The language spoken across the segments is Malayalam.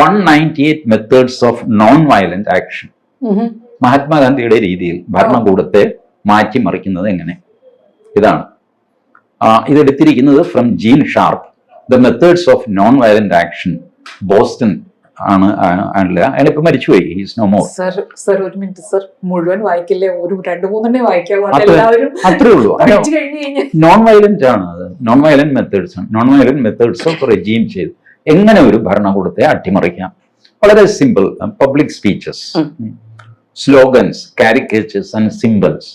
One ninety eight methods of non violent action. മഹാത്മാഗാന്ധിയുടെ രീതിയിൽ ഭരണകൂടത്തെ മാറ്റിമറിക്കുന്നത് എങ്ങനെ? ഇതാണ്. ഇതെടുത്തിരിക്കുന്നത് from Gene Sharp the methods of non violent action Boston ആണ് ആണല്ല? ഇപ്പൊ മരിച്ചുപോയി. He's no more sir sir ഒരു മിനിറ്റ് സർ മുഴുവൻ വായിക്കില്ലേ? ഒരു രണ്ട് മൂന്നെണ്ണേ വായിക്കാവൂ. അത്ര- ഉള്ളൂ. നോൺ വയലന്റ് ആണ് അത്. നോൺ വയലന്റ് മെത്തേഡ്സ് ആണ്. Non violent methods of regime ചെയ്ത്. എങ്ങനെ ഒരു ഭരണകൂടത്തെ അട്ടിമറിക്കാം. വളരെ simple public speeches slogans caricatures and symbols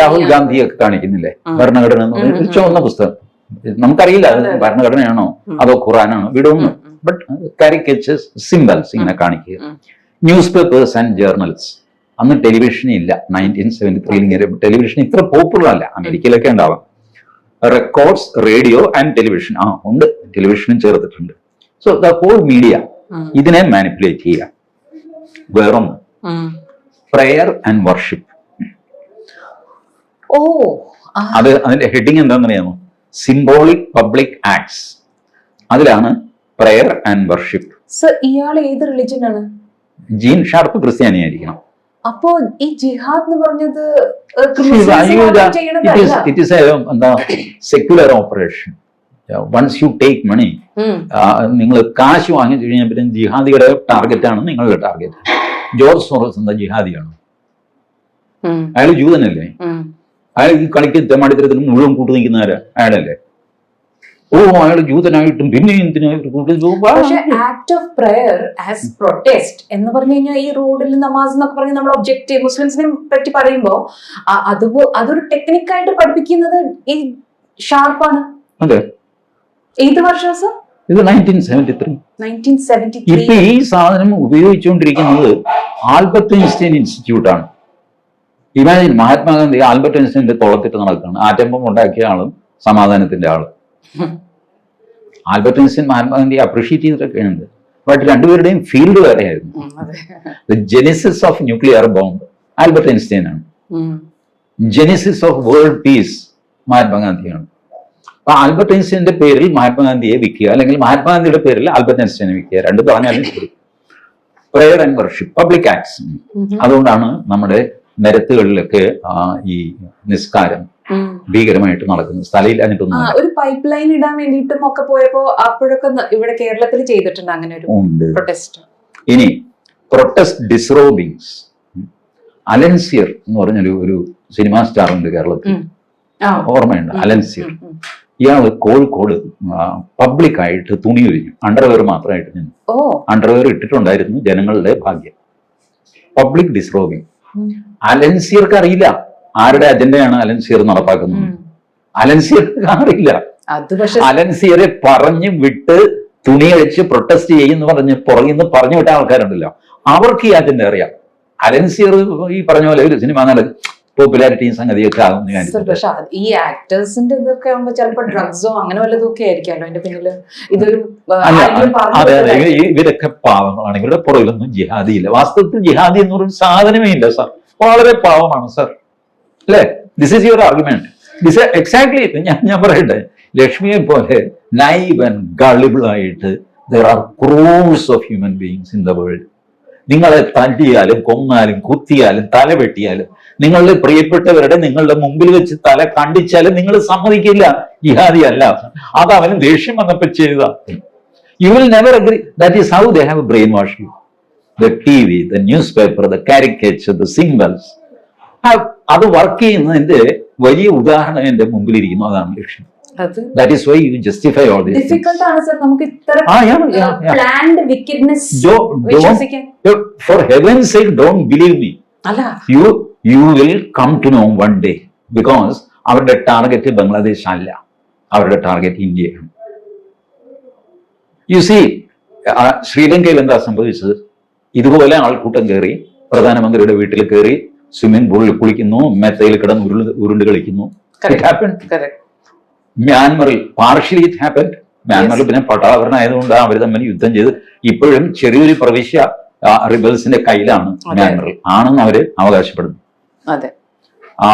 Rahul ഗാന്ധിയൊക്കെ കാണിക്കുന്നില്ലേ. ഭരണഘടന എന്ന് പറഞ്ഞ ചുവന്ന പുസ്തകം. നമുക്കറിയില്ല അത്. ഭരണഘടനയാണോ അതോ ഖുറാനാണോ? വിടുന്നു. ബട്ട് കാരിക്കേച്ചേഴ്സ് സിമ്പിൾസ് ഇങ്ങനെ കാണിക്കുക. ന്യൂസ് പേപ്പേഴ്സ് ആൻഡ് ജേർണൽസ് അന്ന് ടെലിവിഷൻ ഇല്ല. നയന്റീൻ സെവന്റി ത്രീയിൽ ടെലിവിഷൻ ഇത്ര പോപ്പുലർ അല്ല. അമേരിക്കയിലൊക്കെ ഉണ്ടാവാം. റെക്കോർഡ്സ് റേഡിയോ ആൻഡ് ടെലിവിഷൻ ആ ഉണ്ട്. ടെലിവിഷനും ചേർത്തിട്ടുണ്ട്. സോ ദ ഹോൾ മീഡിയ ഇതിനെ മാനിപ്പുലേറ്റ് ചെയ്യുക. വേറൊന്ന്. പ്രെയർ ആൻഡ് വർഷിപ്പ് ഓ അത് അതിന്റെ ഹെഡിങ് എന്താണെന്ന് അറിയാമോ സിംബോളിക് പബ്ലിക് ആക്ട്സ് അതിലാണ് പ്രെയർ ആൻഡ് വർഷിപ്പ് സർ ഇയാൾ ഏത് റിലിജിയൻ ആണ്? ജീൻ ഷാർപ്പ് ക്രിസ്ത്യാനി ആയിരിക്കണം അപ്പോ ഈ ജിഹാദ് എന്ന് പറഞ്ഞത് ഇറ്റ് ഈസ് എന്താ secular operation once you take money നിങ്ങൾ കാശ് വാങ്ങിച്ചു കഴിഞ്ഞാൽ പിന്നെ ജിഹാദിയുടെ ടാർഗറ്റ് ആണ് നിങ്ങളുടെ ടാർഗറ്റ് ജോർജ് സോറസ് എന്താ ജിഹാദിയാണ്? അയാൾ ജൂതനല്ലേ? അയാൾ ഈ കളിക്ക് തെമാടിത്തരത്തിൽ മുഴുവൻ കൂട്ടു നിൽക്കുന്നവരാ അയാളല്ലേ? ഓ അയാൾ ജൂതനായിട്ടും പിന്നെ act of prayer as protest എന്ന് പറഞ്ഞു കഴിഞ്ഞാൽ ഈ റോഡിൽ നമാസ് എന്നൊക്കെ പറഞ്ഞ് നമ്മൾ ഒബ്ജക്റ്റ് മുസ്ലിംസിനെ പറ്റി പറയുമ്പോ അത് അതൊരു ടെക്നിക്കായിട്ട് പഠിപ്പിക്കുന്നത് ഈ ഷാർപ്പാണ് അതെ. ഏത് വർഷം സർ? ഇത് നയന്റീൻ സെവന്റി ത്രീ ഇപ്പൊ ഈ സാധനം ഉപയോഗിച്ചുകൊണ്ടിരിക്കുന്നത് ആൽബർട്ട് ഐൻസ്റ്റൈൻ ഇൻസ്റ്റിറ്റ്യൂട്ട് ആണ്. ഇമാജിൻ മഹാത്മാഗാന്ധി ആൽബർട്ട് ഐൻസ്റ്റൈന്റെ തുളത്തിട്ട് നടക്കുകയാണ്. ആറ്റംബം ഉണ്ടാക്കിയ ആളും സമാധാനത്തിന്റെ ആളും. ആൽബർട്ട് ഐൻസ്റ്റൈൻ മഹാത്മാഗാന്ധി അപ്രീഷിയേറ്റ് ചെയ്തിട്ടൊക്കെയാണ് ബട്ട് രണ്ടുപേരുടെയും field വേറെയായിരുന്നു. The genesis of nuclear bomb Albert Einstein ആണ് ജെനിസിസ് ഓഫ് വേൾഡ് പീസ് മഹാത്മാഗാന്ധിയാണ്. അപ്പൊ ആൽബർട്ട് ഐൻസ്റ്റൈന്റെ പേരിൽ മഹാത്മാഗാന്ധിയെ വിൽക്കുക അല്ലെങ്കിൽ മഹാത്മാഗാന്ധിയുടെ പേരിൽ ആൽബർട്ട് ഐൻസ്റ്റൈനെ വിൽക്കുക രണ്ട് പറഞ്ഞാലും ശരി. Prayer and worship public acts അതുകൊണ്ടാണ് നമ്മുടെ നിരത്തുകളിലൊക്കെ ഈ നിസ്കാരം ഭീകരമായിട്ട് നടക്കുന്നു. സ്ഥലയിൽ ഒരു പൈപ്പ് ലൈൻ ഇടാൻ വേണ്ടിയിട്ടും ഒക്കെ പോയപ്പോ അപ്പോഴൊക്കെ ഇവിടെ കേരളത്തിൽ ചെയ്തിട്ടുണ്ട് അങ്ങനെ ഒരു പ്രൊട്ടസ്റ്റ് ഇനി പ്രൊട്ടസ്റ്റ് ഡിസ്റോബിങ്സ് അലൻസിയർ എന്ന് പറഞ്ഞൊരു ഒരു സിനിമാ സ്റ്റാർ ഉണ്ട് കേരളത്തിൽ. ഓർമ്മയുണ്ട്? അലൻസിയർ. ഇയാൾ കോഴിക്കോട് പബ്ലിക് ആയിട്ട് തുണി ഒഴിഞ്ഞു അണ്ടർവെയർ മാത്രമായിട്ട് നിന്നു. അണ്ടർവെയർ ഇട്ടിട്ടുണ്ടായിരുന്നു ജനങ്ങളുടെ ഭാഗ്യം. പബ്ലിക് ഡിസ്റോബിങ് അലൻസിയർക്ക് അറിയില്ല. ആരുടെ അജണ്ടയാണ് അലൻസിയർ നടപ്പാക്കുന്നത്? അലൻസിയർ കാണില്ല അറിയില്ല. അലൻസിയറെ പറഞ്ഞു വിട്ട് തുണി അഴിച്ച് പ്രൊട്ടസ്റ്റ് ചെയ്യുന്നു പറഞ്ഞ് പുറകിൽ നിന്ന് പറഞ്ഞു വിട്ട ആൾക്കാരുണ്ടല്ലോ. അവർക്ക് ഈ അജണ്ട അറിയാം. അലൻസിയർ ഈ പറഞ്ഞ പോലെ ഒരു സിനിമ നടൻ പോപ്പുലാരിറ്റിയും സംഗതിയൊക്കെ പക്ഷെ ഈ ആക്ടേഴ്സിന്റെ ഇതൊക്കെ ആകുമ്പോ ചിലപ്പോ ഡ്രഗ്സോ അങ്ങനെ വല്ലതും ഒക്കെ ആയിരിക്കാമല്ലോ അതിന്റെ പിന്നിൽ. ഇതൊരു അതെ അതെ. ഇവരൊക്കെ പാവങ്ങളാണ് ഇവരുടെ പുറകിലൊന്നും ജിഹാദി ഇല്ല വാസ്തവത്തിൽ ജിഹാദി എന്ന് പറയുന്ന സാധനമേ ഇല്ല സാർ. വളരെ പാവമാണ് സാർ. അല്ലേ? This is your argument this exactly ഞാൻ ഞാൻ പറയട്ടെ. ലക്ഷ്മിയെ പോലെ naive ഗളിബിളായിട്ട് there are crores of human beings in the world നിങ്ങളെ തല്ലിയാലും കൊന്നാലും കുത്തിയാലും തല വെട്ടിയാലും നിങ്ങളുടെ പ്രിയപ്പെട്ടവരുടെ നിങ്ങളുടെ മുമ്പിൽ വെച്ച് തല കണ്ടിച്ചാലും നിങ്ങൾ സമ്മതിക്കില്ല. ജിഹാദി അല്ല. അത് അവന് ദേഷ്യം വന്നപ്പോ ചെയ്ത you will never agree that is how they have brainwash you the T V the newspaper the caricature the symbols അത് വർക്ക് ചെയ്യുന്നതിന്റെ വലിയ ഉദാഹരണം എന്റെ മുമ്പിലിരിക്കുന്നു. അതാണ് ലക്ഷ്യം. That is why you justify all this difficult ആണ് സർ നമുക്ക് ഇത്ര. Planned wickedness for heaven sake don't believe me അല്ല. You you will come to know one day because അവരുടെ ടാർഗറ്റ് ബംഗ്ലാദേശ് അല്ല. അവരുടെ ടാർഗറ്റ് ഇന്ത്യയാണ്. യു സി ശ്രീലങ്കയിൽ എന്താ സംഭവിച്ചത്? ഇതുപോലെ ആൾക്കൂട്ടം കയറി പ്രധാനമന്ത്രിയുടെ വീട്ടിൽ കയറി സ്വിമ്മിംഗ് പൂളിൽ കുളിക്കുന്നു മെത്തയിൽ കിടന്ന് ഉരുൾ ഉരുണ്ട് കളിക്കുന്നു. മ്യാൻമറിൽ പാർഷ്യലി ഇറ്റ് ഹാപ്പൻ മ്യാൻമറിൽ പിന്നെ പട്ടാളഭരണമായതുകൊണ്ട് അവർ തമ്മിൽ യുദ്ധം ചെയ്ത് ഇപ്പോഴും ചെറിയൊരു പ്രവിശ്യ റിബൽസിന്റെ കയ്യിലാണ് മ്യാൻമറിൽ ആണെന്ന് അവർ അവകാശപ്പെടുന്നു. അതെ. ആ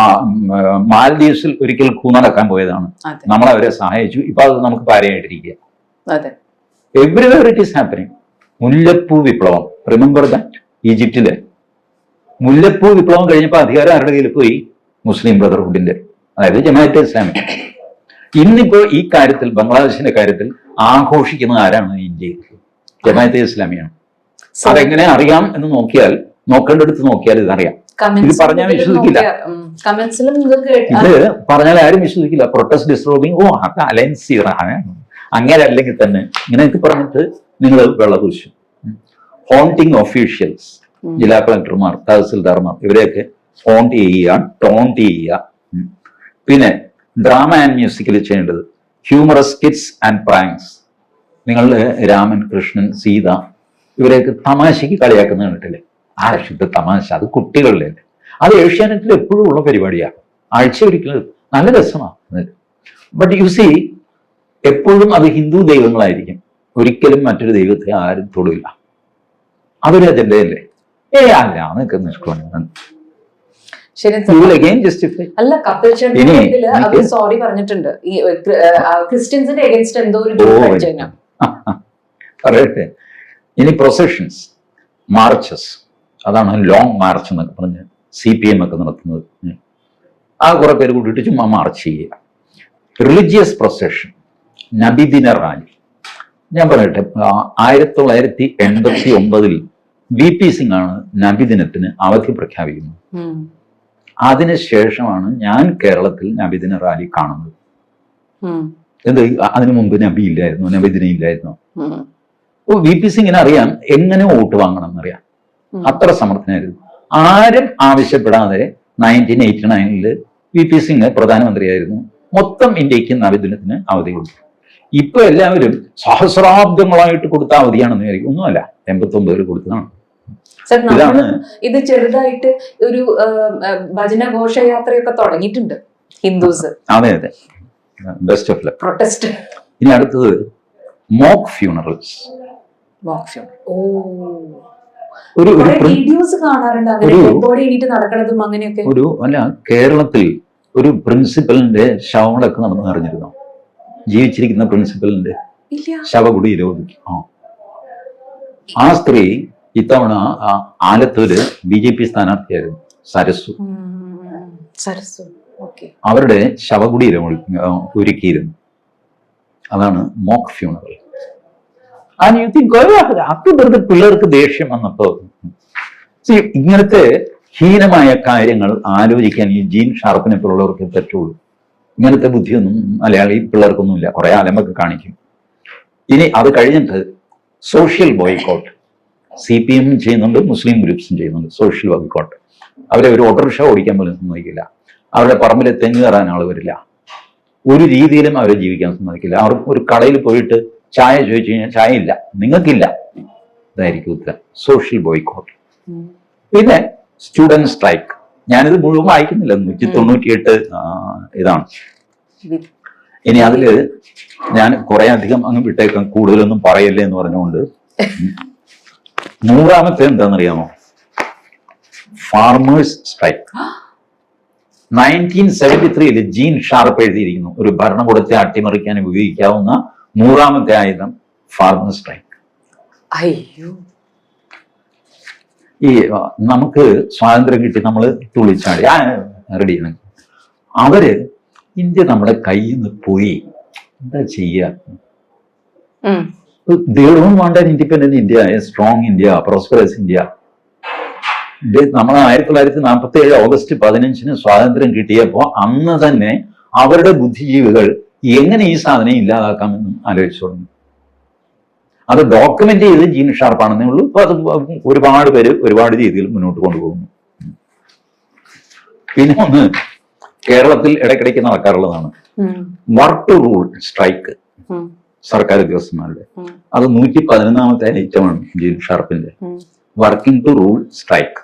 മാൽദീവ്സിൽ ഒരിക്കൽ കൂന്നടക്കാൻ പോയതാണ്. നമ്മൾ അവരെ സഹായിച്ചു. ഇപ്പൊ അത് നമുക്ക് പാരയായിട്ടിരിക്കുക എവ്രിവെയർ ഇറ്റ് ഈസ് ഹാപ്പനിങ് മുല്ലപ്പൂ വിപ്ലവം. റിമെമ്പർ ദാറ്റ് ഈജിപ്തിലെ മുല്ലപ്പൂ വിപ്ലവം കഴിഞ്ഞപ്പോൾ അധികാരം ആരുടെ കയ്യിൽ പോയി? മുസ്ലിം ബ്രദർഹുഡിന്റെ അതായത് ജമാഅത്തെ ഇസ്ലാമി. ഇന്നിപ്പോ ഈ കാര്യത്തിൽ ബംഗ്ലാദേശിന്റെ കാര്യത്തിൽ ആഘോഷിക്കുന്നത് ആരാണ്? ഇന്ത്യയിൽ. ജമാഅത്തെ ഇസ്ലാമിയാണ്. അതെങ്ങനെ അറിയാം എന്ന് നോക്കിയാൽ നോക്കേണ്ടടുത്ത് നോക്കിയാൽ ഇതറിയാം. ഇത് പറഞ്ഞാൽ വിശ്വസിക്കില്ല. ഇത് പറഞ്ഞാൽ ആരും വിശ്വസിക്കില്ല. പ്രൊട്ടസ്റ്റ് ഡിസ്റ്റർബിങ് ഓ അത് അലയൻസ് അങ്ങനെ അല്ലെങ്കിൽ തന്നെ ഇങ്ങനെയൊക്കെ പറഞ്ഞിട്ട് നിങ്ങൾ വെള്ളകുരിശു. Haunting officials. ജില്ലാ കളക്ടർമാർ തഹസിൽദാർമാർ ഇവരെയൊക്കെ ഫോണ്ട് ചെയ്യുക ടോണ്ട് ചെയ്യുക. പിന്നെ ഡ്രാമ ആൻഡ് മ്യൂസിക്കിൽ ചെയ്യേണ്ടത് ഹ്യൂമറസ് കിഡ്സ് ആൻഡ് പ്രാങ്ക്സ് നിങ്ങൾ രാമൻ കൃഷ്ണൻ സീത ഇവരെയൊക്കെ തമാശയ്ക്ക് കളിയാക്കുന്ന കണ്ടിട്ടില്ലേ? ആ ശുദ്ധ തമാശ അത് കുട്ടികളിലെ. അത് ഏഷ്യാനെറ്റിൽ എപ്പോഴും ഉള്ള പരിപാടിയാണ് ആഴ്ച ഒരിക്കലും നല്ല രസമാണ് ബട്ട് യു സി എപ്പോഴും അത് ഹിന്ദു ദൈവങ്ങളായിരിക്കും. ഒരിക്കലും മറ്റൊരു ദൈവത്തെ ആരും തൊടില്ല അതൊരു അജണ്ടയല്ലേ? ഏ അല്ല അതൊക്കെ അല്ല ഇനി ചേട്ടൻ അവർ സോറി പറഞ്ഞിട്ടുണ്ട്. ഈ ഏഹ്, ക്രി- ക്രിസ്ത്യൻസിന്റെ എഗൻസ്റ്റ് എന്തോ ഒരു ഓ, joke അടിച്ചു പറയട്ടെ. ഇനി പ്രൊസഷൻസ് മാർച്ചസ് അതാണ് ലോങ് മാർച്ച് എന്നൊക്കെ പറഞ്ഞ് സി പി എം ഒക്കെ നടത്തുന്നത്. ആ കുറെ പേര് കൂടിയിട്ട് ചുമ്മാ മാർച്ച് ചെയ്യുക. റിലിജിയസ് പ്രൊസഷൻ നബിദിന റാലി ഞാൻ പറയട്ടെ ആയിരത്തി തൊള്ളായിരത്തി എൺപത്തി ഒമ്പതിൽ വി പി സിംഗ് ആണ് നബി ദിനത്തിന് അവധി പ്രഖ്യാപിക്കുന്നത്. അതിനുശേഷമാണ് ഞാൻ കേരളത്തിൽ നബിദിന റാലി കാണുന്നത്. എന്ത്? അതിനു മുമ്പ് നബി ഇല്ലായിരുന്നു നബിദിന ഇല്ലായിരുന്നു. ഓ വി പി സിംഗിന് അറിയാം എങ്ങനെ വോട്ട് വാങ്ങണം എന്നറിയാം അത്ര സമർത്ഥനായിരുന്നു. ആരും ആവശ്യപ്പെടാതെ നയന്റീൻ എയ്റ്റി നയനിൽ വി പി സിംഗ് പ്രധാനമന്ത്രിയായിരുന്നു. മൊത്തം ഇന്ത്യയ്ക്ക് നബിദിനത്തിന് അവധി കൊടുത്തു. ഇപ്പൊ എല്ലാവരും സഹസ്രാബ്ദങ്ങളായിട്ട് കൊടുത്ത അവധിയാണെന്ന് വിചാരിക്കും. ഒന്നുമല്ല എൺപത്തി ഒമ്പതിൽ കൊടുത്തതാണ്. സർ ഇത് ചെറുതായിട്ട് ഒരു ഭജന ഘോഷയാത്രയൊക്കെ തുടങ്ങിയിട്ടുണ്ട് ഹിന്ദുസ്. അതെ അതെ. ബെസ്റ്റ് ഓഫ് ലക്ക് പ്രൊട്ടസ്റ്റ് ഇനി അടുത്തത് മോക്ക് ഫ്യൂണറൽസ് ഓ. ഒരു ഒരു പ്രിൻ- വീഡിയോസ് കാണാറുണ്ട് ഒരു- ബോഡി നടക്കണതും അങ്ങനെയൊക്കെ. ഒരു അല്ല കേരളത്തിൽ ഒരു പ്രിൻസിപ്പലിന്റെ ശവങ്ങളൊക്കെ നടന്നു അറിഞ്ഞിരുന്നു? ജീവിച്ചിരിക്കുന്ന പ്രിൻസിപ്പലിന്റെ ഇല്ല. ശവകുടീരം ആ. ആ സ്ത്രീ ഇത്തവണ ആലത്തൂര് ബി ജെ പി സ്ഥാനാർത്ഥിയായിരുന്നു സരസു. സരസു. അവരുടെ ശവകുടീരം ഒരുക്കിയിരുന്നു. അതാണ് മോക്ക് ഫ്യൂണറൽ ആ അത് വെറുതെ പിള്ളേർക്ക് ദേഷ്യം വന്നപ്പോ ഇങ്ങനത്തെ ഹീനമായ കാര്യങ്ങൾ ആലോചിക്കാൻ ഈ ജീൻ ഷാർപ്പിനെ പോലുള്ളവർക്ക് പറ്റുള്ളൂ. ഇങ്ങനത്തെ ബുദ്ധിയൊന്നും മലയാളി പിള്ളേർക്കൊന്നുമില്ല. കുറെ അലമ്പൊക്കെ കാണിക്കും. ഇനി അത് കഴിഞ്ഞിട്ട് social boycott C P M ചെയ്യുന്നുണ്ട് മുസ്ലിം ഗ്രൂപ്പ്സും ചെയ്യുന്നുണ്ട് സോഷ്യൽ ബോയ്ക്കോട്ട് അവരെ ഒരു ഓട്ടോറിക്ഷ ഓടിക്കാൻ പോലും സമ്മതിക്കില്ല. അവരുടെ പറമ്പിൽ തെങ്ങ് കയറാൻ ആൾ വരില്ല. ഒരു രീതിയിലും അവരെ ജീവിക്കാൻ സമ്മതിക്കില്ല. അവർ ഒരു കടയിൽ പോയിട്ട് ചായ ചോദിച്ചു കഴിഞ്ഞാൽ ചായ ഇല്ല നിങ്ങൾക്കില്ല. ഇതായിരിക്കും ഉത്തരം. സോഷ്യൽ ബോയ്ക്കോട്ട് പിന്നെ സ്റ്റുഡന്റ് സ്ട്രൈക്ക് ഞാനിത് മുഴുവൻ വായിക്കുന്നില്ല നൂറ്റി തൊണ്ണൂറ്റിയെട്ട് ഇതാണ്. ഇനി അതിൽ ഞാൻ കുറെ അധികം അങ്ങ് വിട്ടേക്കാം. കൂടുതലൊന്നും പറയല്ലേ എന്ന് പറഞ്ഞുകൊണ്ട്. നൂറാമത്തെ എന്താണെന്നറിയാമോ? ഫാർമേഴ്സ് സ്ട്രൈക്ക് നയന്റീൻ സെവന്റി ത്രീയിൽ ജീൻ ഷാർപ്പ് എഴുതിയിരിക്കുന്നു. ഒരു ഭരണകൂടത്തെ അട്ടിമറിക്കാൻ ഉപയോഗിക്കാവുന്ന നൂറാമത്തെ ആയുധം ഫാർമേഴ്സ് സ്ട്രൈക്ക് അയ്യോ. ഈ നമുക്ക് സ്വാതന്ത്ര്യം കിട്ടി നമ്മൾ തുളിച്ചാടി ആ റെഡിയാണ് അവർ ഇന്ത്യ നമ്മുടെ കയ്യിൽ നിന്ന് പോയി. എന്താ ചെയ്യുക. They don't want an independent India, a strong India, prosperous India. നമ്മൾ ആയിരത്തി തൊള്ളായിരത്തി നാൽപ്പത്തി ഏഴ് ഓഗസ്റ്റ് പതിനഞ്ചിന് സ്വാതന്ത്ര്യം കിട്ടിയപ്പോ അന്ന് തന്നെ അവരുടെ ബുദ്ധിജീവികൾ എങ്ങനെ ഈ സാധനം ഇല്ലാതാക്കാമെന്ന് ആലോചിച്ചു തുടങ്ങി അത് ഡോക്യുമെന്റ് ചെയ്ത് ജീൻ ഷാർപ്പാണെന്നേ ഉള്ളൂ ഇപ്പൊ അത് ഒരുപാട് പേര് ഒരുപാട് രീതിയിൽ മുന്നോട്ട് കൊണ്ടുപോകുന്നു പിന്നെ ഒന്ന് കേരളത്തിൽ ഇടയ്ക്കിടയ്ക്ക് നടക്കാറുള്ളതാണ്. Work to rule strike. സർക്കാർ ഉദ്യോഗസ്ഥന്മാരുടെ. അത് നൂറ്റി പതിനൊന്നാമത്തെ ഐറ്റമാണ് ജീൻ ഷാർപ്പിന്റെ വർക്കിംഗ് ടു റൂൾ സ്ട്രൈക്ക്.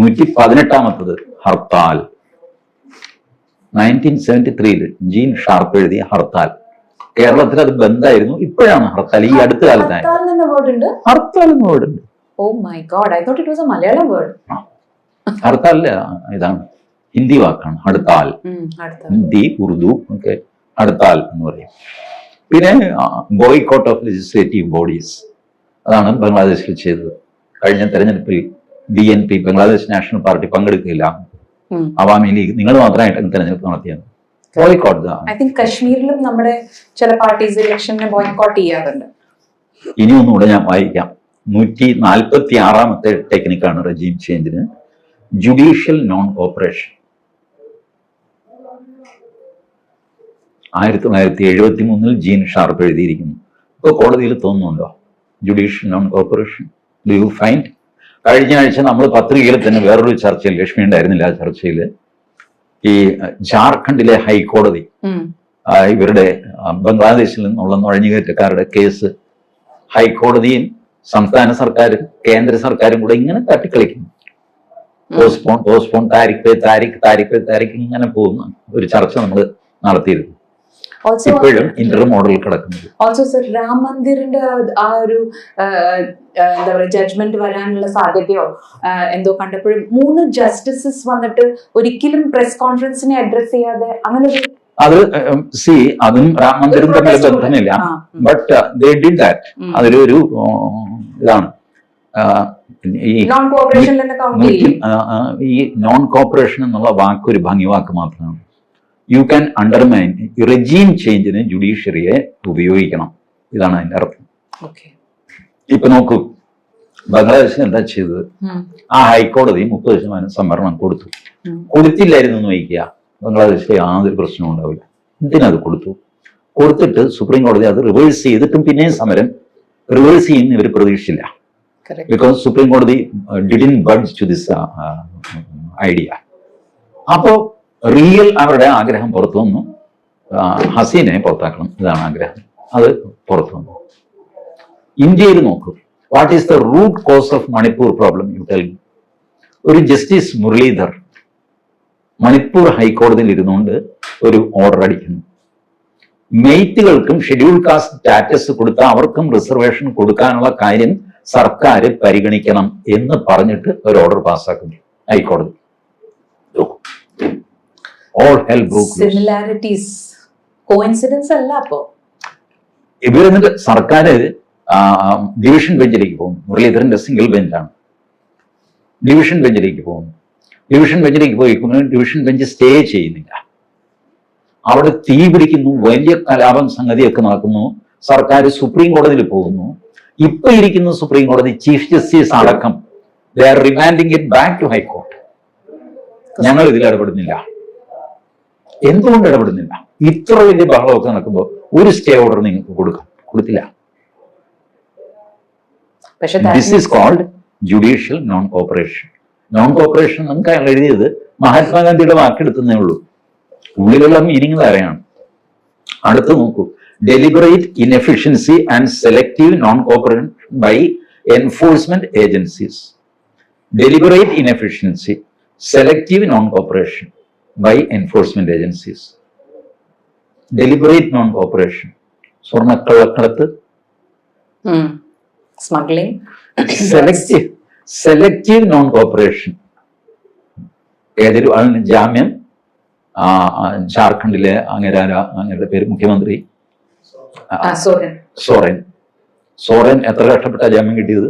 നൂറ്റി പതിനെട്ടാമത്തത് ഹർത്താൽ. നയന്റീൻ സെവന്റി ത്രീയിൽ ജീൻ ഷാർപ്പ് എഴുതിയ ഹർത്താൽ. കേരളത്തിൽ അത് ബന്ധായിരുന്നു. ഇപ്പോഴാണ് ഹർത്താൽ. ഈ അടുത്ത കാലത്തായി. ഹർത്താൽ എന്ന വേർഡ് ഉണ്ട്? ഓ my God I thought it was a Malayalam word ഹർത്താലിൽ ഇതാണ്. ഹിന്ദി വാക്കാണ്. ഹർത്താൽ. ഹിന്ദി ഉറുദു ഒക്കെ ഹർത്താൽ എന്ന് പറയും. പിന്നെ ബോയ്ക്കോട്ട് ഓഫ് ലെജിസ്ലേറ്റീവ് ബോഡീസ് അതാണ് ബംഗ്ലാദേശിൽ ചെയ്തത്. കഴിഞ്ഞ തെരഞ്ഞെടുപ്പിൽ B N P Bangladesh national party പങ്കെടുക്കില്ല. Awami league നിങ്ങൾ മാത്രമായിട്ട് തെരഞ്ഞെടുപ്പ് നടത്തിയത്. ബോയ്ക്കോട്ട് ഐ തിങ്ക് കശ്മീരിലും നമ്മുടെ ചില പാർട്ടീസ് ഇലക്ഷനെ ബോയ്ക്കോട്ട് ചെയ്യാറുണ്ട്. ഇനി ഒന്നുകൂടെ ഞാൻ വായിക്കാം. നൂറ്റി നാൽപ്പത്തി ആറാമത്തെ ടെക്നിക്കാണ് റെജീം ചേഞ്ചിന് ജുഡീഷ്യൽ നോൺ ഓപ്പറേഷൻ ആയിരത്തി തൊള്ളായിരത്തി എഴുപത്തി മൂന്നിൽ ജീൻ ഷാർപ്പ് എഴുതിയിരിക്കുന്നു. ഇപ്പോൾ കോടതിയിൽ തോന്നുന്നുണ്ടോ? Judicial non cooperation do you find കഴിഞ്ഞ ആഴ്ച നമ്മൾ പത്രികയിൽ തന്നെ വേറൊരു ചർച്ചയിൽ ലക്ഷ്മി ഉണ്ടായിരുന്നില്ല ആ ചർച്ചയിൽ ഈ ജാർഖണ്ഡിലെ ഹൈക്കോടതി. ഇവരുടെ ബംഗ്ലാദേശിൽ നിന്നുള്ള നുഴഞ്ഞുകയറ്റക്കാരുടെ കേസ് ഹൈക്കോടതിയും സംസ്ഥാന സർക്കാരും കേന്ദ്ര സർക്കാരും കൂടെ ഇങ്ങനെ തട്ടിക്കളിക്കുന്നു. പോസ്റ്റ്പോൺ പോസ്റ്റ്പോൺ താരിഖ് പേ താരിഖ് താരിഖ് പേ താരിഖ് ഇങ്ങനെ പോകുന്ന ഒരു ചർച്ച നമ്മൾ നടത്തിയിരുന്നു. ഇപ്പോഴും ഇന്റർ മോഡൽ കിടക്കുന്നത്. ഓൾസോ സർ രാം മന്ദിറിന്റെ ആ ഒരു എന്താ പറയുക ജഡ്ജ്മെന്റ് വരാനുള്ള സാധ്യതയോ എന്തോ കണ്ടപ്പോഴും മൂന്ന് ജസ്റ്റിസസ് വന്നിട്ട് ഒരിക്കലും പ്രസ് കോൺഫറൻസിനെ അഡ്രസ് ചെയ്യാതെ അങ്ങനെ ഒരു അത് സി അതും രാം മന്ദിരും തമ്മിൽ ബന്ധമില്ല. ബട്ട് ദേ ഡിഡ് ദാറ്റ് അതൊരു ഒരു ഇതാണ്. ഈ നോൺ കോപ്പറേഷൻ എന്നുള്ള വാക്ക് ഒരു ഭംഗി വാക്ക് മാത്രമാണ്. യു ക്യാൻ അണ്ടർമൈൻ റെജീം ചേഞ്ചിന് ജുഡീഷ്യറിയെ ഉപയോഗിക്കണം. ഇതാണ് അതിന്റെ അർത്ഥം. ഇപ്പൊ നോക്കൂ ബംഗ്ലാദേശ് എന്താ ചെയ്തത്? ആ ഹൈക്കോടതി മുപ്പത് ശതമാനം സംവരണം കൊടുത്തു. കൊടുത്തില്ലായിരുന്നു എന്ന് വയ്ക്കുക. ബംഗ്ലാദേശിലെ യാതൊരു പ്രശ്നവും ഉണ്ടാവില്ല. എന്തിനത് കൊടുത്തു? കൊടുത്തിട്ട് സുപ്രീം കോടതി അത് റിവേഴ്സ് ചെയ്തിട്ടും പിന്നെയും സമരം റിവേഴ്സ് ചെയ്യുന്ന ഇവർ പ്രതീക്ഷിച്ചില്ല. ബിക്കോസ് സുപ്രീം കോടതി didn't budge to this idea അപ്പോ റിയൽ അവരുടെ ആഗ്രഹം പുറത്തു വന്നു. ഹസീനെ പുറത്താക്കണം. ഇതാണ് ആഗ്രഹം. അത് പുറത്തു വന്നു. ഇന്ത്യയിൽ നോക്കൂ. What is the root cause of Manipur problem you tell ഒരു ജസ്റ്റിസ് മുരളീധർ മണിപ്പൂർ ഹൈക്കോടതിയിൽ ഇരുന്നുകൊണ്ട് ഒരു ഓർഡർ അടിക്കുന്നു. മെയ്റ്റുകൾക്കും ഷെഡ്യൂൾ കാസ്റ്റ് സ്റ്റാറ്റസ് കൊടുത്ത അവർക്കും റിസർവേഷൻ കൊടുക്കാനുള്ള കാര്യം സർക്കാർ പരിഗണിക്കണം എന്ന് പറഞ്ഞിട്ട് ഒരു ഓർഡർ പാസ്സാക്കുന്നു ഹൈക്കോടതി. ഓൾ ഹെൽ സിമിലാരിറ്റീസ് കോയിൻസിഡൻസ് അല്ല അപ്പോ. ഇവരെന്നിട്ട് സർക്കാർ ഡിവിഷൻ ബെഞ്ചിലേക്ക് പോകും. മുരളീധരന്റെ സിംഗിൾ ബെഞ്ചാണ് ഡിവിഷൻ ബെഞ്ചിലേക്ക് പോകും. ഡിവിഷൻ ബെഞ്ചിലേക്ക് പോയി ഡിവിഷൻ ബെഞ്ച് സ്റ്റേ ചെയ്യുന്നില്ല. അവിടെ തീ പിടിക്കുന്നു വലിയ കലാപം സംഗതിയൊക്കെ നടക്കുന്നു. സർക്കാർ സുപ്രീം കോടതിയിൽ പോകുന്നു. ഇപ്പൊ ഇരിക്കുന്ന സുപ്രീം കോടതി ചീഫ് ജസ്റ്റിസ് അടക്കം. They are remanding it back to high court ഞങ്ങൾ ഇതിൽ ഇടപെടുന്നില്ല. എന്തുകൊണ്ട് ഇടപെടുന്നില്ല? ഇത്ര വലിയ ബഹളമൊക്കെ നടക്കുമ്പോൾ ഒരു സ്റ്റേ ഓർഡർ നിങ്ങൾക്ക് കൊടുക്കാം. കൊടുത്തില്ല. This is called judicial non cooperation non cooperation നമുക്ക് അയാൾ എഴുതിയത് മഹാത്മാഗാന്ധിയുടെ വാക്കെടുത്തതേ ഉള്ളൂ. ഉള്ളിലുള്ള മീനിങ് വേറെയാണ്. അടുത്ത് നോക്കൂ. Deliberate inefficiency and selective non cooperation by enforcement agencies deliberate inefficiency selective non cooperation enforcement agencies deliberate non cooperation സ്വർണക്കള്ളക്കടത്ത് smuggling selective selective non cooperation കേജ്രിവാളിന് ജാമ്യം ആ, ആ, ജാർഖണ്ഡിലെ അങ്ങരാര അങ്ങയുടെ പേര് മുഖ്യമന്ത്രി. സോറൻ. സോറൻ. എത്ര കഷ്ടപ്പെട്ട ജാമ്യം കിട്ടിയത്?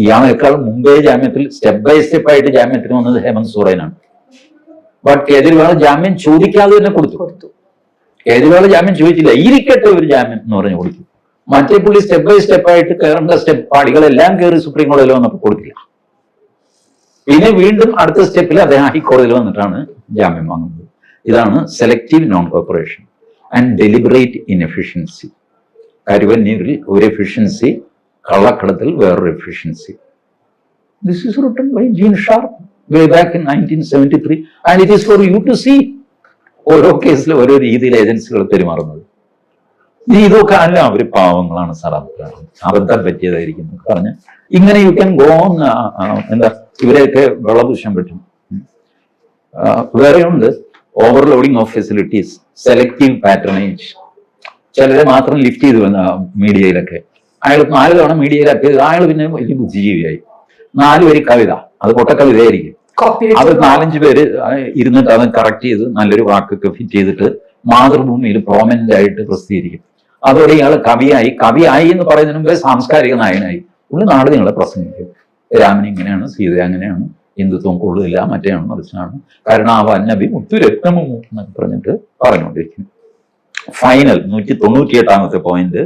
ഇയാളെക്കാൾ മുമ്പേ ജാമ്യത്തിൽ സ്റ്റെപ്പ് ബൈ സ്റ്റെപ്പ് ആയിട്ട് ജാമ്യത്തിന് വന്നത് ഹേമന്ത് സോറനാണ്. ബട്ട് കേജ്രിവാൾ ജാമ്യം ചോദിക്കാതെ തന്നെ കൊടുത്തു. കൊടുത്തു. കേജ്രിവാൾ ജാമ്യം ചോദിച്ചില്ല. ഇരിക്കട്ടെ ഒരു ജാമ്യം എന്ന് പറഞ്ഞു കൊടുത്തു. മറ്റേ പുള്ളി സ്റ്റെപ്പ് ബൈ സ്റ്റെപ്പ് ആയിട്ട് കയറേണ്ട സ്റ്റെപ്പ് പാടികളെല്ലാം കയറി സുപ്രീം കോടതിയിൽ വന്നപ്പോൾ കൊടുക്കില്ല പിന്നെ വീണ്ടും അടുത്ത സ്റ്റെപ്പിൽ അദ്ദേഹം ഹൈക്കോടതിയിൽ വന്നിട്ടാണ് ജാമ്യം വാങ്ങുന്നത്. ഇതാണ് selective non corporation and deliberate inefficiency കരുവന്നൂരിൽ ഒരു എഫിഷ്യൻസി കള്ളക്കടത്തിൽ വേറൊരു efficiency this is written by Gene Sharp way back in nineteen seventy three and it is for you to see ഓരോ കേസിൽ ഓരോ രീതിയിൽ ഏജൻസികൾ പെരുമാറുന്നത്. നീ ഇതൊക്കെ അല്ല അവർ പാവങ്ങളാണ് സാർ അബദ്ധം പറ്റിയതായിരിക്കും പറഞ്ഞ ഇങ്ങനെ യു ക്യാൻ ഗോ ഓൺ എന്താ ഇവരെയൊക്കെ വെള്ളദൂഷ്യം പറ്റും വേറെയുണ്ട് overloading of facilities selective patronage ചിലരെ മാത്രം ലിഫ്റ്റ് ചെയ്തു വന്ന മീഡിയയിലൊക്കെ. അയാൾ നാല് തവണ മീഡിയയിലൊക്കെ അയാൾ പിന്നെ വലിയ ബുദ്ധിജീവിയായി. നാല് വരി കവിത അത് പൊട്ടക്കവിതയായിരിക്കും. അത് നാലഞ്ച് പേര് ഇരുന്നിട്ട് അത് കറക്റ്റ് ചെയ്ത് നല്ലൊരു വാക്കൊക്കെ ഫിറ്റ് ചെയ്തിട്ട് മാതൃഭൂമിയിൽ പ്രോമനന്റ് ആയിട്ട് പ്രസിദ്ധീകരിക്കും. അതോടെ ഇയാൾ കവിയായി. കവിയായി എന്ന് പറയുന്നതിന് മുമ്പേ സാംസ്കാരിക നായകനായി. ഉള്ള നാട് നിങ്ങളെ പ്രസംഗിക്കും. രാമൻ ഇങ്ങനെയാണ് സീത അങ്ങനെയാണ് ഹിന്ദുത്വം കൊള്ളില്ല മറ്റേയാണ് മറിച്ചാണ് കരുണാവാൻ നബി മുത്തുരത്നമോ എന്നൊക്കെ പറഞ്ഞിട്ട് പറഞ്ഞുകൊണ്ടിരിക്കുന്നു. ഫൈനൽ നൂറ്റി തൊണ്ണൂറ്റി എട്ടാമത്തെ point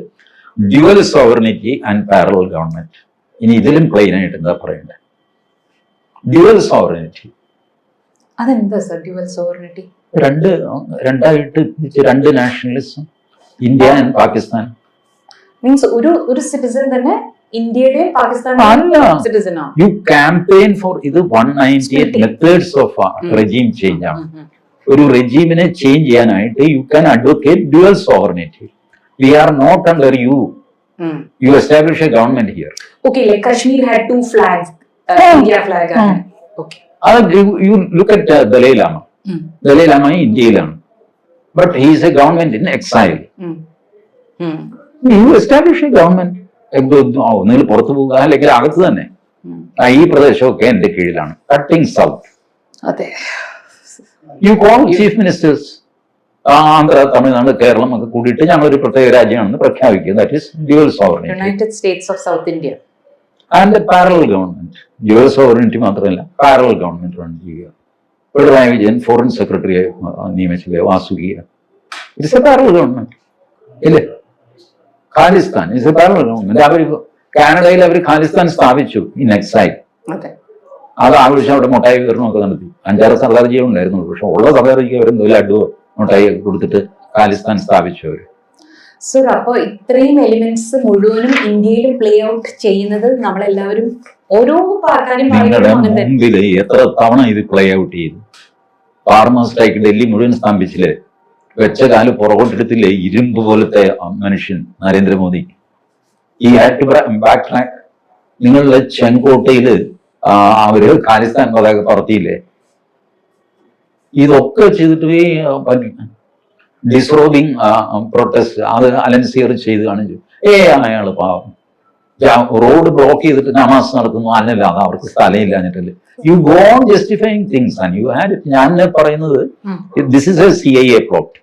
dual sovereignty and parallel government ഇനി ഇതിലും പ്ലെയിൻ ആയിട്ട് എന്താ പറയണ്ടേ ഡ്യുവൽ സോവറിനിറ്റി അതെന്താ സർ ഡ്യുവൽ സോവറിനിറ്റി രണ്ട് രണ്ടായിട്ട് രണ്ട് nationalism India and Pakistan. Means ഒരു ഒരു സിറ്റിസൺ തന്നെ ഇന്ത്യയുടെയും അല്ല. പാകിസ്ഥാനിന്റെയും സിറ്റിസൺ ആണ് യു ക്യാമ്പയിൻ ഫോർ ഇത് one ninety eight Splitting. Methods of um. Regime change ആണ്. ഉം, ഉം. ഒരു റെജീമിനെ ചേഞ്ച് ചെയ്യാനായിട്ട് you can advocate dual sovereignty we are not under you you establish a government here like Kashmir had two flags, അത് you look at Dalai Lama. Dalai Lama ഇന്ത്യയിലാണ്. But he's a government in exile. You establish a government ഒന്നുകിൽ പുറത്തു പോകുക അല്ലെങ്കിൽ അകത്ത് തന്നെ. ഈ പ്രദേശമൊക്കെ എന്റെ കീഴിലാണ്. കട്ടിംഗ് സൗത്ത് അതെ. You call chief ministers Andhra Tamil Nadu Kerala ഒക്കെ കൂടിയിട്ട് ഞങ്ങൾ ഒരു പ്രത്യേക രാജ്യമാണെന്ന് പ്രഖ്യാപിക്കുക that is dual sovereignty united states of south India and parallel government U S sovereignty മാത്രമല്ല പാരലൽ ഗവൺമെന്റ് റൺ ചെയ്യുക. പിണറായി വിജയൻ ഫോറിൻ സെക്രട്ടറിയെ നിയമിച്ചില്ലേ വാസുകിയ. ഇറ്റ്സ് എ പാരലൽ ഗവൺമെന്റ് ഇല്ലേ? Khalistan it's a parallel government അവർ കാനഡയിൽ അവർ ഖാലിസ്ഥാൻ സ്ഥാപിച്ചു ഇൻ എക്സൈൽ അതെ. ആവശ്യം അവിടെ മുട്ടായി വിതരണമൊക്കെ നടത്തി. അഞ്ചാറ് സർദാർജികൾ ഉണ്ടായിരുന്നു പക്ഷെ ഉള്ള സർക്കാർ ജീവരും ലഡുവോ മുട്ടായി കൊടുത്തിട്ട് ഖാലിസ്ഥാൻ സ്ഥാപിച്ചു അവർ സർ അപ്പോൾ ഇത്രയും എലിമെന്റ്സ് മുഴുവനും ഇന്ത്യയിൽ പ്ലേ ഔട്ട് ചെയ്യുന്നത് നമ്മളെല്ലാവരും ഓരോ തന്നെ. മുമ്പിൽ എത്ര തവണ ഇത് പ്ലേ ഔട്ട് ചെയ്തു? ഫാർമേഴ്സ് സ്ട്രൈക്ക് ഡൽഹി മുഴുവൻ സ്തംഭിച്ചില്ലേ? വെച്ച കാൽ പുറകോട്ടെടുത്തില്ലേ? ഇരുമ്പ് പോലത്തെ മനുഷ്യൻ നരേന്ദ്രമോദി. ഈ ആക്ട് ബാക്ക് ട്രാക്ക് നിങ്ങളുടെ ചെങ്കോട്ടയിൽ അവർ ഖാലിസ്ഥാൻ പതാക പറത്തിയില്ലേ? ഇതൊക്കെ ചെയ്തിട്ട് ഈ ഡിസ്റോബിങ് പ്രൊട്ടസ്റ്റ് അത് അലൻസിയർ ചെയ്ത്. കാണിച്ചു ഏ അയാൾ പാവം. റോഡ് ബ്ലോക്ക് ചെയ്തിട്ട് നമാസ് നടത്തുന്നു അല്ലല്ല അത് അവർക്ക് സ്ഥലമില്ല എന്നിട്ടല്ലേ you go on justifying things and you had ഞാൻ പറയുന്നത്. This is a C I A plot.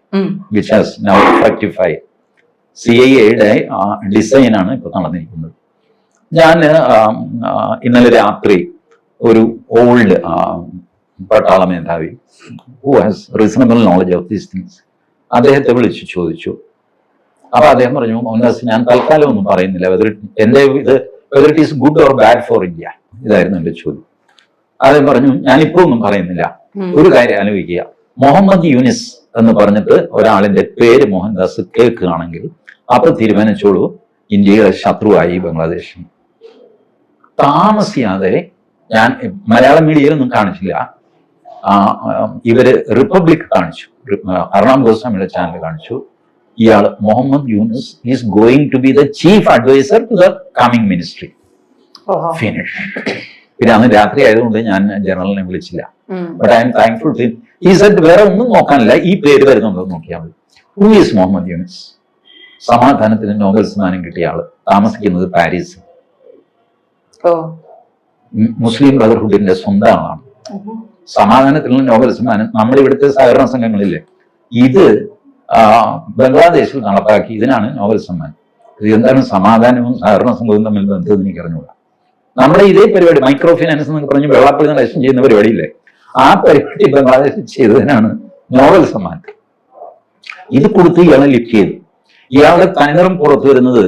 Which has now rectify C I എയുടെ ഡിസൈനാണ് ഇപ്പൊ നടന്നിരിക്കുന്നത്. ഞാൻ ഇന്നലെ രാത്രി ഒരു ഓൾഡ് പട്ടാള മേധാവി who has reasonable knowledge of these things അദ്ദേഹത്തെ വിളിച്ചു ചോദിച്ചു. അപ്പൊ അദ്ദേഹം പറഞ്ഞു മോഹൻദാസ് ഞാൻ തൽക്കാലം ഒന്നും പറയുന്നില്ല. എന്റെ ഇത് whether it is good or bad for India ഇതായിരുന്നു എന്റെ ചോദ്യം. അദ്ദേഹം പറഞ്ഞു ഞാൻ ഇപ്പൊ ഒന്നും പറയുന്നില്ല. ഒരു കാര്യം ആലോചിക്കുക. മുഹമ്മദ് യൂനിസ് എന്ന് പറഞ്ഞിട്ട് ഒരാളിന്റെ പേര് മോഹൻദാസ് കേൾക്കുകയാണെങ്കിൽ അപ്പൊ തീരുമാനിച്ചോളൂ. ഇന്ത്യയുടെ ശത്രുവായി ബംഗ്ലാദേശ് താമസിയാതെ ഞാൻ മലയാള മീഡിയയിലൊന്നും കാണിച്ചില്ല. ഇവർ റിപ്പബ്ലിക് കാണിച്ചു. അർണാം ഗോസ്വാമിയുടെ ചാനൽ കാണിച്ചു. ഇയാൾ Muhammad Yunus is going to be the chief adviser to the coming ministry. Finish പിന്നെ അന്ന് രാത്രി ആയതുകൊണ്ട് ഞാൻ ജനറലിനെ വിളിച്ചില്ല. But I M thankful to ഈ സെറ്റ് വേറെ ഒന്നും നോക്കാനില്ല. ഈ പേര് വരുന്നുണ്ടോ നോക്കിയാൽ മതി. Who is Muhammad Yunus? സമാധാനത്തിന് നോബൽ സമ്മാനം കിട്ടിയ ആൾ. താമസിക്കുന്നത് പാരീസ്. മുസ്ലിം ബ്രദർഹുഡിന്റെ സ്വന്തം ആളാണ്. ഉം. നോബൽ സമ്മാനം നമ്മുടെ ഇവിടുത്തെ സഹകരണ സംഘങ്ങളില്ലേ? ഇത് ബംഗ്ലാദേശിൽ നടപ്പാക്കി ഇതിനാണ് നോബൽ സമ്മാനം. ഇത് എന്താണ് സമാധാനവും സഹകരണ സംഘവും തമ്മിൽ ബന്ധം എനിക്ക് അറിഞ്ഞുകൂടാ നമ്മുടെ ഇതേ പരിപാടി മൈക്രോ ഫിനാൻസ് എന്നൊക്കെ പറഞ്ഞ് വെള്ളപ്പള്ളി നടേശം ചെയ്യുന്ന പരിപാടിയില്ലേ? ആ പരിപാടി ബംഗ്ലാദേശിൽ ചെയ്തതിനാണ് നോബൽ സമ്മാനം. ഇത് കൊടുത്ത് ഇയാളെ ലിഫ്റ്റ് ചെയ്തു. ഇയാളുടെ തനിനിറം പുറത്തു വരുന്നത്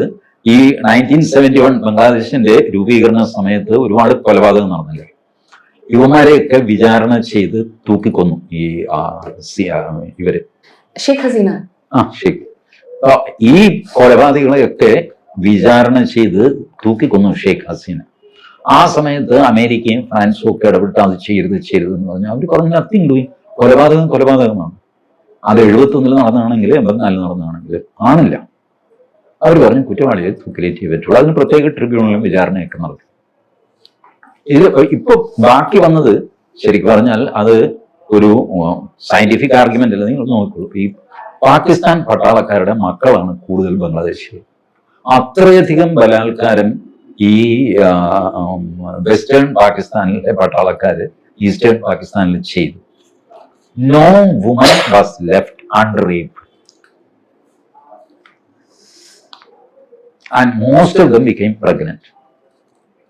ഈ നയന്റീൻ സെവന്റി വൺ ബംഗ്ലാദേശിന്റെ രൂപീകരണ സമയത്ത് ഒരുപാട് കൊലപാതകം നടന്നില്ലേ? യുവമാരെയൊക്കെ വിചാരണ ചെയ്ത് തൂക്കിക്കൊന്നു ഈ ഇവർ. ഷെയ്ഖ് ഹസീന. ആ ശരി ഈ കൊലപാതകളെയൊക്കെ വിചാരണ ചെയ്ത് തൂക്കിക്കൊന്നു ഷെയ്ഖ് ഹസീന. ആ സമയത്ത് അമേരിക്കയും ഫ്രാൻസും ഒക്കെ ഇടപെട്ട് അത് ചെയ്യരുത് ചെയ്യരുത് എന്ന് പറഞ്ഞാൽ അവർ പറഞ്ഞു നത്തിങ് ഡൂയിങ് കൊലപാതകം കൊലപാതകമാണ്. അത് എഴുപത്തൊന്നിൽ നടന്നതാണെങ്കിൽ എൺപത്തിനാലിൽ നടന്നതാണെങ്കിൽ ആണില്ല. അവർ പറഞ്ഞു കുറ്റവാളിയെ തൂക്കിലേറ്റേ പറ്റുള്ളൂ. അതിന് പ്രത്യേക ട്രിബ്യൂണലും വിചാരണയൊക്കെ നടത്തി. ഇത് ഇപ്പൊ ബാക്കി വന്നത് ശരിക്കും പറഞ്ഞാൽ അത് ഒരു സയന്റിഫിക് ആർഗ്യുമെന്റ് അല്ല നിങ്ങൾ നോക്കുള്ളൂ ഈ പാകിസ്ഥാൻ പട്ടാളക്കാരുടെ മക്കളാണ് കൂടുതൽ ബംഗ്ലാദേശികൾ. അത്രയധികം ബലാത്കാരം ഈ വെസ്റ്റേൺ പാകിസ്ഥാനിലെ പട്ടാളക്കാര് ഈസ്റ്റേൺ പാകിസ്ഥാനിൽ ചെയ്തു. No woman was left unraped and most of them became pregnant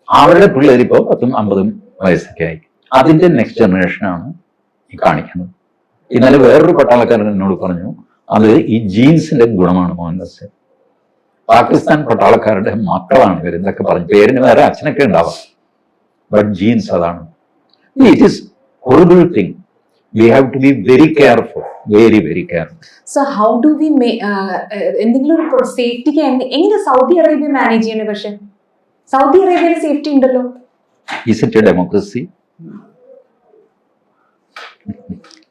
അവരുടെ പിള്ളേർ ഇപ്പോൾ പത്തും അമ്പതും വയസ്സൊക്കെ ആയി. അതിന്റെ നെക്സ്റ്റ് ജനറേഷനാണ് ഈ കാണിക്കുന്നത്. ഇന്നലെ വേറൊരു പട്ടാളക്കാരൻ എന്നോട് പറഞ്ഞു അത് ഈ ജീൻസിന്റെ ഗുണമാണ് മോഹൻദാസ് പാകിസ്ഥാൻ പട്ടാളക്കാരുടെ മക്കളാണ് ഇവർ എന്തൊക്കെ പറഞ്ഞു. പേരിന് വേറെ അച്ഛനൊക്കെ ഉണ്ടാവാം. ബട്ട് ജീൻസ് അതാണ്. It is horrible thing we have to be very careful very very careful so how do we എന്തെങ്കിലും ഒരു സേഫ്റ്റിക്ക് എങ്ങനെ സൗദി അറേബ്യ മാനേജ് ചെയ്യണേ പക്ഷെ? സൗദി അറേബ്യയിൽ സേഫ്റ്റി ഉണ്ടല്ലോ. Is it a democracy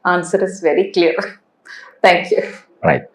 answer is very clear thank you right